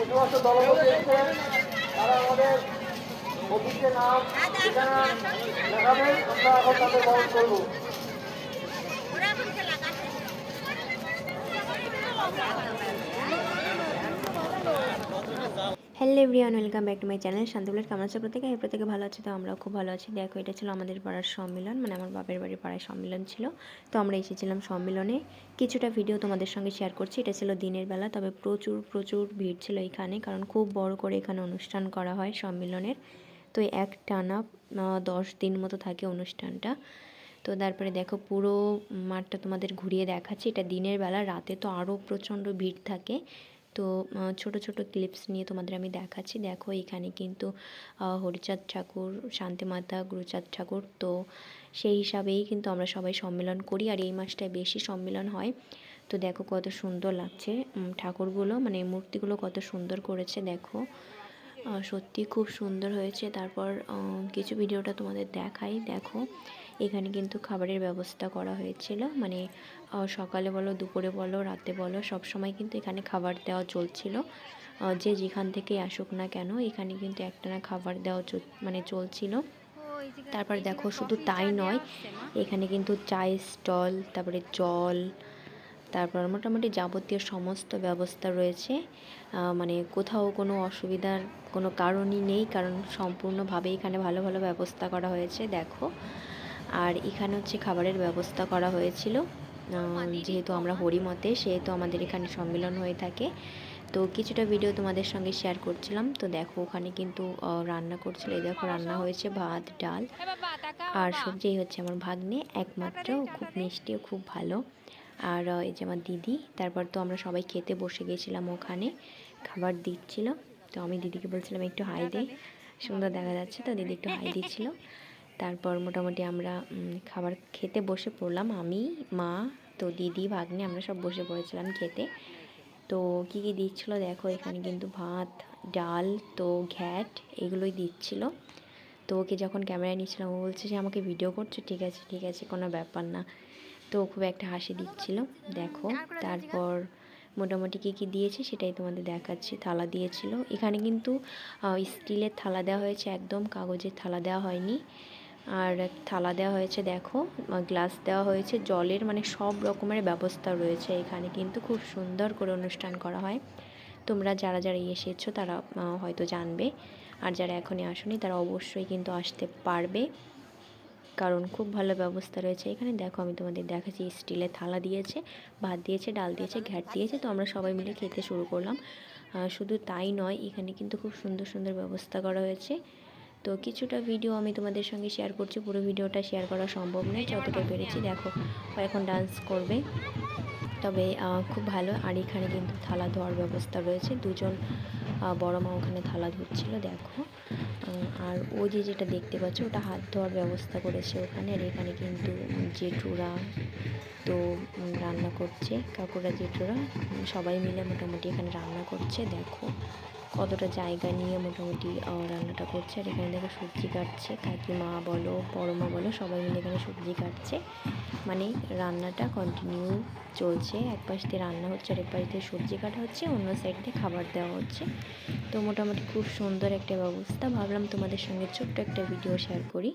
যে সমস্ত দলপতি তারা আমাদের অফিসে নাম ঠিকানা লেখাবেন আমরা এখন তাদের করব। Hello everyone welcome back to my channel শান্তিবুলের কেমন আছে প্রত্যেকে? এই প্রত্যেকে ভালো আছে, তো আমরাও খুব ভালো আছি। দেখো, এটা ছিল আমাদের পাড়ার সম্মেলন মানে আমার বাপের বাড়ির পাড়ায় সম্মেলন ছিল। তো আমরা এসেছিলাম সম্মেলনে। কিছুটা ভিডিও তোমাদের সঙ্গে শেয়ার করছি, এটা ছিল দিনের বেলা, তবে প্রচুর প্রচুর ভিড় ছিল এখানে, কারণ খুব বড় করে এখানে অনুষ্ঠান করা হয় সম্মেলনের। তো এক টানা দশ দিন মতো থাকে অনুষ্ঠানটা। তো তারপরে দেখো, পুরো মাঠটা তোমাদের ঘুরিয়ে দেখাচ্ছি। এটা দিনের বেলা, রাতে তো আরও প্রচণ্ড ভিড় থাকে। তো ছোট ছোট ক্লিপস নিয়ে তোমাদের আমি দেখাচ্ছি। দেখো এখানে কিন্তু হরিচাঁদ ঠাকুর, শান্তিমাতা, গুরুচাঁদ ঠাকুর। তো সেই হিসাবেই কিন্তু আমরা সবাই সম্মেলন করি আর এই মাসটায় বেশি সম্মেলন হয়। তো দেখো কত সুন্দর লাগছে ঠাকুরগুলো মানে মূর্তিগুলো কত সুন্দর করেছে, দেখো। সত্যি খুব সুন্দর হয়েছে। তারপর কিছু ভিডিওটা তোমাদের দেখাই। দেখো, এখানে কিন্তু খাবারের ব্যবস্থা করা হয়েছিল। মানে সকালে বলো, দুপুরে বলো, রাতে বলো, সব সময় কিন্তু এখানে খাবার দেওয়া চলছিল। যে যেখান থেকে আসুক না কেন, এখানে কিন্তু একটানা খাবার দেওয়া মানে চলছিল। তারপর দেখো, শুধু তাই নয়, এখানে কিন্তু চায়ের স্টল, তারপরে জল তারপর মোটামুটি যাবতীয় সমস্ত ব্যবস্থা রয়েছে। মানে কোথাও কোনো অসুবিধার কোনো কারণই নেই কারণ সম্পূর্ণভাবে এখানে ভালো ভালো ব্যবস্থা করা হয়েছে দেখো। আর এখানে হচ্ছে খাবারের ব্যবস্থা করা হয়েছিল। যেহেতু আমরা হরিমতে সেহেতু আমাদের এখানে সম্মেলন হয়ে থাকে। তো কিছুটা ভিডিও তোমাদের সঙ্গে শেয়ার করছিলাম। তো দেখো ওখানে কিন্তু রান্না করছিল। এই দেখো রান্না হয়েছে ভাত ডাল আর সবজি হচ্ছে আমার ভাগ্নে একমাত্র। খুব মিষ্টি ও খুব ভালো। আর এই যে আমার দিদি তারপর তো আমরা সবাই খেতে বসে গেছিলাম ওখানে খাবার দিচ্ছিল। তো আমি দিদিকে বলছিলাম একটু হাই দে। সুন্দর দেখা যাচ্ছে তো দিদি একটু হাই দিচ্ছিল। তারপর মোটামুটি আমরা খাবার খেতে বসে পড়লাম। আমি মা তো দিদি ভাগ্নে আমরা সব বসে পড়েছিলাম খেতে। তো কী কী দিচ্ছিল দেখো, এখানে কিন্তু ভাত, ডাল, তো ঘ্যাট এগুলোই দিচ্ছিল। তো ওকে যখন ক্যামেরায় নিচ্ছিলাম, ও বলছে যে আমাকে ভিডিও করছ? ঠিক আছে ঠিক আছে, কোনো ব্যাপার না। তো খুব একটা হাসি দিচ্ছিল। দেখো, তারপর মোটামুটি কী কী দিয়েছে সেটাই তোমাদের দেখাচ্ছি। থালা দিয়েছিল। এখানে কিন্তু স্টিলের থালা দেওয়া হয়েছে, একদম কাগজের থালা দেওয়া হয়নি। আর থালা দেওয়া হয়েছে, দেখো। গ্লাস দেওয়া হয়েছে। জলের মানে সব রকমের ব্যবস্থা রয়েছে এখানে, কিন্তু খুব সুন্দর করে অনুষ্ঠান করা হয়। তোমরা যারা যারা এসেছ, তারা হয়তো জানবে। আর যারা এখনই আসনি, তারা অবশ্যই কিন্তু আসতে পারবে। কারণ খুব ভালো ব্যবস্থা রয়েছে এখানে। দেখো, আমি তোমাদের দেখাচ্ছি স্টিলে থালা দিয়েছে, ভাত দিয়েছে, ডাল দিয়েছে, ঘ্যাট দিয়েছে। তো আমরা সবাই মিলে খেতে শুরু করলাম। শুধু তাই নয়, এখানে কিন্তু খুব সুন্দর সুন্দর ব্যবস্থা করা হয়েছে। তো কিছুটা ভিডিও আমি তোমাদের সঙ্গে শেয়ার করছি, পুরো ভিডিওটা শেয়ার করা সম্ভব নয়, যতটা পেরেছি। দেখো এখন ডান্স করবে। তবে খুব ভালো। আর এখানে কিন্তু থালা ধোয়ার ব্যবস্থা রয়েছে। দুজন বড় মা ওখানে থালা ধুচ্ছিল, দেখো। আর ও যে যেটা দেখতে পাচ্ছ, ওটা হাত ধোয়ার ব্যবস্থা করেছে ওখানে। আর এখানে কিন্তু জেঠুরা তো রান্না করছে, কাকুরা, জেঠুরা, সবাই মিলে মোটামুটি এখানে রান্না করছে, দেখো। কতটা জায়গা নিয়ে মোটামুটি রান্নাটা করছে আর এখানে দেখো সবজি কাটছে। কাকিমা বলো বড় মা বলো, সবাই মিলে এখানে সবজি কাটছে। মানে রান্নাটা কন্টিনিউ চলছে। এক পাশ দিয়ে রান্না হচ্ছে আর এক পাশ দিয়ে সবজি কাটা হচ্ছে, অন্য সাইড দিয়ে খাবার দেওয়া হচ্ছে। তো মোটামুটি খুব সুন্দর একটা ব্যবস্থা। ভাবলাম তোমাদের সঙ্গে ছোট্ট একটা ভিডিও শেয়ার করি।